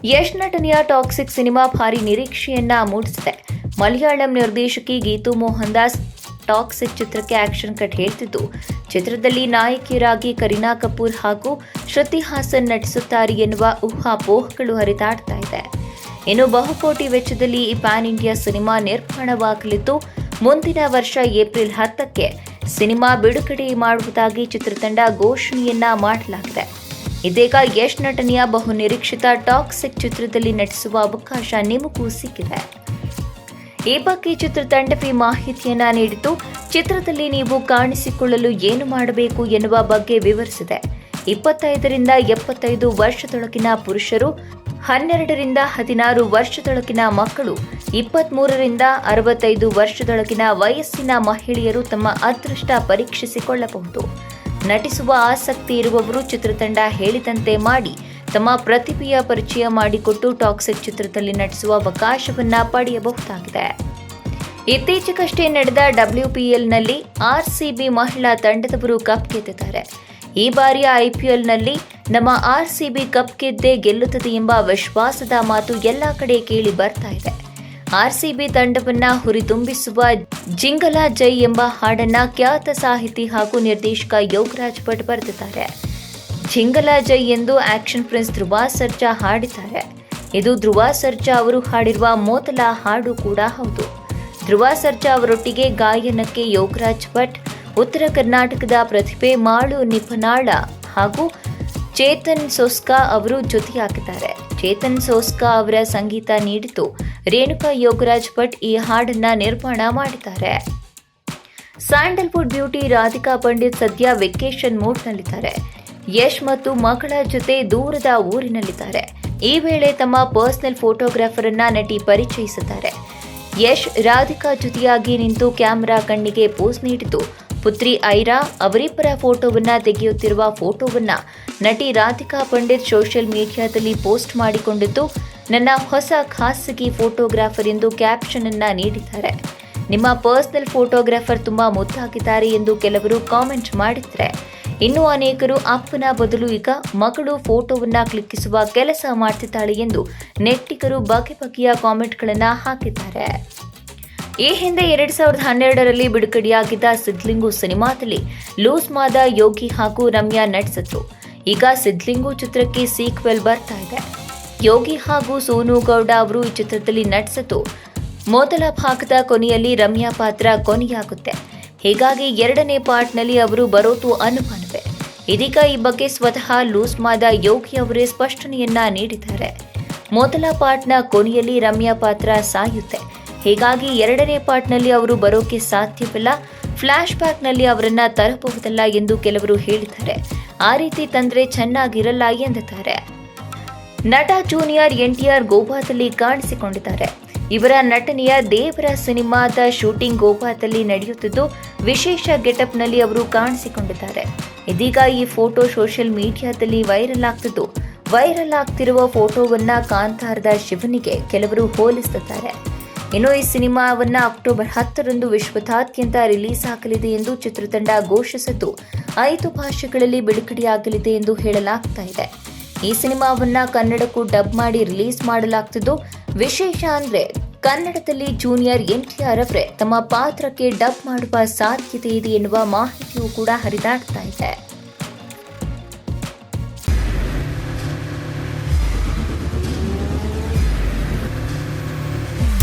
ಯಶ್ ನಟನೆಯ toxic cinema ಭಾರಿ ನಿರೀಕ್ಷೆಯನ್ನ ಮೂಡಿಸಿದೆ. ಮಲಯಾಳಂ ನಿರ್ದೇಶಕಿ ಗೀತು ಮೋಹನ್ ದಾಸ್ ಟಾಕ್ಸಿಕ್ ಚಿತ್ರಕ್ಕೆ ಆಕ್ಷನ್ ಕಟ್ ಹೇಳ್ತಿದ್ದು. ಚಿತ್ರದಲ್ಲಿ ನಾಯಕಿಯರಾಗಿ ಕರೀನಾ ಕಪೂರ್ ಹಾಗೂ ಶ್ರುತಿ ಹಾಸನ್ ನಟಿಸುತ್ತಾರೆ ಎನ್ನುವ ಊಹಾಪೋಹಗಳು ಹರಿದಾಡ್ತಾ ಇದೆ. ಇನ್ನು ಬಹುಕೋಟಿ ವೆಚ್ಚದಲ್ಲಿ ಈ ಪ್ಯಾನ್ ಇಂಡಿಯಾ ಸಿನಿಮಾ ನಿರ್ಮಾಣವಾಗಲಿದ್ದು, ಮುಂದಿನ ವರ್ಷ ಏಪ್ರಿಲ್ ಹತ್ತಕ್ಕೆ ಸಿನಿಮಾ ಬಿಡುಗಡೆ ಮಾಡುವುದಾಗಿ ಚಿತ್ರತಂಡ ಘೋಷಣೆಯನ್ನ ಮಾಡಲಾಗಿದೆ. ಇದೀಗ ಯಶ್ ನಟನೆಯ ಬಹುನಿರೀಕ್ಷಿತ ಟಾಕ್ಸಿಕ್ ಚಿತ್ರದಲ್ಲಿ ನಟಿಸುವ ಅವಕಾಶ ನಿಮಗೂ ಸಿಕ್ಕಿದೆ. ಈ ಬಗ್ಗೆ ಚಿತ್ರತಂಡವೇ ಮಾಹಿತಿಯನ್ನ ನೀಡಿತು. ಚಿತ್ರದಲ್ಲಿ ನೀವು ಕಾಣಿಸಿಕೊಳ್ಳಲು ಏನು ಮಾಡಬೇಕು ಎನ್ನುವ ಬಗ್ಗೆ ವಿವರಿಸಿದೆ. ಇಪ್ಪತ್ತೈದರಿಂದ ಎಪ್ಪತ್ತೈದು ವರ್ಷದೊಳಗಿನ ಪುರುಷರು, ಹನ್ನೆರಡರಿಂದ ಹದಿನಾರು ವರ್ಷದೊಳಗಿನ ಮಕ್ಕಳು, ಇಪ್ಪತ್ಮೂರರಿಂದ ಅರವತ್ತೈದು ವರ್ಷದೊಳಗಿನ ವಯಸ್ಸಿನ ಮಹಿಳೆಯರು ತಮ್ಮ ಅದೃಷ್ಟ ಪರೀಕ್ಷಿಸಿಕೊಳ್ಳಬಹುದು. ನಟಿಸುವ ಆಸಕ್ತಿ ಇರುವವರು ಚಿತ್ರತಂಡ ಹೇಳಿದಂತೆ ಮಾಡಿ, ತಮ್ಮ ಪ್ರತಿಭೆಯ ಪರಿಚಯ ಮಾಡಿಕೊಟ್ಟು ಟಾಕ್ಸಿಕ್ ಚಿತ್ರದಲ್ಲಿ ನಟಿಸುವ ಅವಕಾಶವನ್ನ ಪಡೆಯಬಹುದಾಗಿದೆ. ಇತ್ತೀಚೆಗಷ್ಟೇ ನಡೆದ ಡಬ್ಲ್ಯೂಪಿಎಲ್ನಲ್ಲಿ ಆರ್ಸಿಬಿ ಮಹಿಳಾ ತಂಡದವರು ಕಪ್ ಗೆದ್ದಿದ್ದಾರೆ. ಈ ಬಾರಿಯ ಐಪಿಎಲ್ನಲ್ಲಿ ನಮ್ಮ ಆರ್ಸಿಬಿ ಕಪ್ ಗೆದ್ದೇ ಗೆಲ್ಲುತ್ತದೆ ಎಂಬ ವಿಶ್ವಾಸದ ಮಾತು ಎಲ್ಲ ಕಡೆ ಕೇಳಿ ಬರ್ತಾ ಇದೆ. ಆರ್ಸಿಬಿ ತಂಡವನ್ನ ಹುರಿದುಂಬಿಸುವ ಜಿಂಗಲ ಜೈ ಎಂಬ ಹಾಡನ್ನ ಖ್ಯಾತ ಸಾಹಿತಿ ಹಾಗೂ ನಿರ್ದೇಶಕ ಯೋಗರಾಜ್ ಭಟ್ ಬರೆದಿದ್ದಾರೆ. ಜಿಂಗಲ ಜೈ ಎಂದು ಆಕ್ಷನ್ ಪ್ರಿನ್ಸ್ ಧ್ರುವ ಸರ್ಜಾ ಹಾಡಿದ್ದಾರೆ. ಇದು ಧ್ರುವ ಸರ್ಜಾ ಅವರು ಹಾಡಿರುವ ಮೊದಲ ಹಾಡು ಕೂಡ ಹೌದು. ಧ್ರುವ ಸರ್ಜಾ ಅವರೊಟ್ಟಿಗೆ ಗಾಯನಕ್ಕೆ ಯೋಗರಾಜ್ ಭಟ್, ಉತ್ತರ ಕರ್ನಾಟಕದ ಪ್ರತಿಭೆ ಮಾಳು ನಿಪನಾಳ ಹಾಗೂ ಚೇತನ್ ಸೋಸ್ಕಾ ಅವರು ಜೊತೆಯಾಗಿದ್ದಾರೆ. ಚೇತನ್ ಸೋಸ್ಕಾ ಅವರ ಸಂಗೀತ ನೀಡಿತು ರೇಣುಕಾ ಯೋಗರಾಜ್ ಭಟ್ ಈ ಹಾಡನ್ನ ನಿರ್ಮಾಣ ಮಾಡಿದ್ದಾರೆ. ಸ್ಯಾಂಡಲ್ವುಡ್ ಬ್ಯೂಟಿ ರಾಧಿಕಾ ಪಂಡಿತ್ ಸದ್ಯ ವೆಕೇಶನ್ ಮೂಡ್ನಲ್ಲಿದ್ದಾರೆ. ಯಶ್ ಮತ್ತು ಮಗಳ ಜೊತೆ ದೂರದ ಊರಿನಲ್ಲಿದ್ದಾರೆ. ಈ ವೇಳೆ ತಮ್ಮ ಪರ್ಸನಲ್ ಫೋಟೋಗ್ರಾಫರ್ ಅನ್ನ ನಟಿ ಪರಿಚಯಿಸಿದ್ದಾರೆ. ಯಶ್ ರಾಧಿಕಾ ಜೊತೆಯಾಗಿ ನಿಂತು ಕ್ಯಾಮೆರಾ ಕಣ್ಣಿಗೆ ಪೋಸ್ ನೀಡಿದ್ದು ಪುತ್ರಿ ಐರಾ ಅವರಿಬ್ಬರ ಫೋಟೋವನ್ನ ತೆಗೆಯುತ್ತಿರುವ ಫೋಟೋವನ್ನ ನಟಿ ರಾಧಿಕಾ ಪಂಡಿತ್ ಸೋಷಿಯಲ್ ಮೀಡಿಯಾದಲ್ಲಿ ಪೋಸ್ಟ್ ಮಾಡಿಕೊಂಡಿದ್ದು, ನನ್ನ ಹೊಸ ಖಾಸಗಿ ಫೋಟೋಗ್ರಾಫರ್ ಎಂದು ಕ್ಯಾಪ್ಷನ್ ಅನ್ನ ನೀಡಿದ್ದಾರೆ. ನಿಮ್ಮ ಪರ್ಸನಲ್ ಫೋಟೋಗ್ರಾಫರ್ ತುಂಬಾ ಮುದ್ದಾಗಿದ್ದಾರೆ ಎಂದು ಕೆಲವರು ಕಾಮೆಂಟ್ ಮಾಡಿದ್ರೆ, ಇನ್ನು ಅನೇಕರು ಅಪ್ಪನ ಬದಲು ಈಗ ಮಗಳು ಫೋಟೋವನ್ನ ಕ್ಲಿಕ್ಕಿಸುವ ಕೆಲಸ ಮಾಡ್ತಿದ್ದಾಳೆ ಎಂದು ನೆಟ್ಟಿಗರು ಬಗೆ ಬಗೆಯ ಕಾಮೆಂಟ್ಗಳನ್ನು ಹಾಕಿದ್ದಾರೆ. ಈ ಹಿಂದೆ ಎರಡ್ ಸಾವಿರದ ಹನ್ನೆರಡರಲ್ಲಿ ಬಿಡುಗಡೆಯಾಗಿದ್ದ ಸಿದ್ಲಿಂಗು ಸಿನಿಮಾದಲ್ಲಿ ಲೂಸ್ ಮಾದ ಯೋಗಿ ಹಾಗೂ ರಮ್ಯಾ ನಟಿಸಿದ್ರು. ಈಗ ಸಿದ್ಲಿಂಗು ಚಿತ್ರಕ್ಕೆ ಸೀಕ್ವೆಲ್ ಬರ್ತಾ ಇದೆ. ಯೋಗಿ ಹಾಗೂ ಸೋನು ಗೌಡ ಅವರು ಈ ಚಿತ್ರದಲ್ಲಿ ನಟಿಸಿದ್ದು. ಮೊದಲ ಭಾಗದ ಕೊನೆಯಲ್ಲಿ ರಮ್ಯಾ ಪಾತ್ರ ಕೊನೆಯಾಗುತ್ತೆ. ಹೀಗಾಗಿ ಎರಡನೇ ಪಾರ್ಟ್ನಲ್ಲಿ ಅವರು ಬರೋದು ಅನುಮಾನವೇ. ಇದೀಗ ಈ ಬಗ್ಗೆ ಸ್ವತಃ ಲೂಸ್ ಮಾದ ಯೋಗಿ ಅವರೇ ಸ್ಪಷ್ಟನೆಯನ್ನ ನೀಡಿದ್ದಾರೆ. ಮೊದಲ ಪಾರ್ಟ್ನ ಕೊನೆಯಲ್ಲಿ ರಮ್ಯಾ ಪಾತ್ರ ಸಾಯುತ್ತೆ. ಹೀಗಾಗಿ ಎರಡನೇ ಪಾರ್ಟ್ನಲ್ಲಿ ಅವರು ಬರೋಕೆ ಸಾಧ್ಯವಿಲ್ಲ. ಫ್ಲಾಶ್ ಬ್ಯಾಕ್ನಲ್ಲಿ ಅವರನ್ನ ತರಬಹುದಲ್ಲ ಎಂದು ಕೆಲವರು ಹೇಳಿದ್ದಾರೆ. ಆ ರೀತಿ ತಂದ್ರೆ ಚೆನ್ನಾಗಿರಲ್ಲ ಎಂದಿದ್ದಾರೆ. ನಟ ಜೂನಿಯರ್ ಎನ್ಟಿಆರ್ ಗೋವಾದಲ್ಲಿ ಕಾಣಿಸಿಕೊಂಡಿದ್ದಾರೆ. ಇವರ ನಟನೆಯ ದೇವರ ಸಿನಿಮಾದ ಶೂಟಿಂಗ್ ಗೋವಾದಲ್ಲಿ ನಡೆಯುತ್ತಿದ್ದು, ವಿಶೇಷ ಗೆಟಪ್ನಲ್ಲಿ ಅವರು ಕಾಣಿಸಿಕೊಂಡಿದ್ದಾರೆ. ಇದೀಗ ಈ ಫೋಟೋ ಸೋಷಿಯಲ್ ಮೀಡಿಯಾದಲ್ಲಿ ವೈರಲ್ ಆಗ್ತಿದ್ದು. ವೈರಲ್ ಆಗ್ತಿರುವ ಫೋಟೋವನ್ನ ಕಾಂತಾರದ ಶಿವನಿಗೆ ಕೆಲವರು ಹೋಲಿಸುತ್ತಾರೆ. ಇನ್ನು ಈ ಸಿನಿಮಾವನ್ನ ಅಕ್ಟೋಬರ್ ಹತ್ತರಂದು ವಿಶ್ವದಾದ್ಯಂತ ರಿಲೀಸ್ ಆಗಲಿದೆ ಎಂದು ಚಿತ್ರತಂಡ ಘೋಷಿಸಿದ್ದು, ಐದು ಭಾಷೆಗಳಲ್ಲಿ ಬಿಡುಗಡೆಯಾಗಲಿದೆ ಎಂದು ಹೇಳಲಾಗ್ತಾ ಇದೆ. ಈ ಸಿನಿಮಾವನ್ನ ಕನ್ನಡಕ್ಕೂ ಡಬ್ ಮಾಡಿ ರಿಲೀಸ್ ಮಾಡಲಾಗ್ತಿದ್ದು, ವಿಶೇಷ ಅಂದ್ರೆ ಕನ್ನಡದಲ್ಲಿ ಜೂನಿಯರ್ ಎನ್ಟಿಆರ್ ಅವರೇ ತಮ್ಮ ಪಾತ್ರಕ್ಕೆ ಡಬ್ ಮಾಡುವ ಸಾಧ್ಯತೆ ಇದೆ ಎನ್ನುವ ಮಾಹಿತಿಯೂ ಕೂಡ ಹರಿದಾಡ್ತಾ ಇದೆ.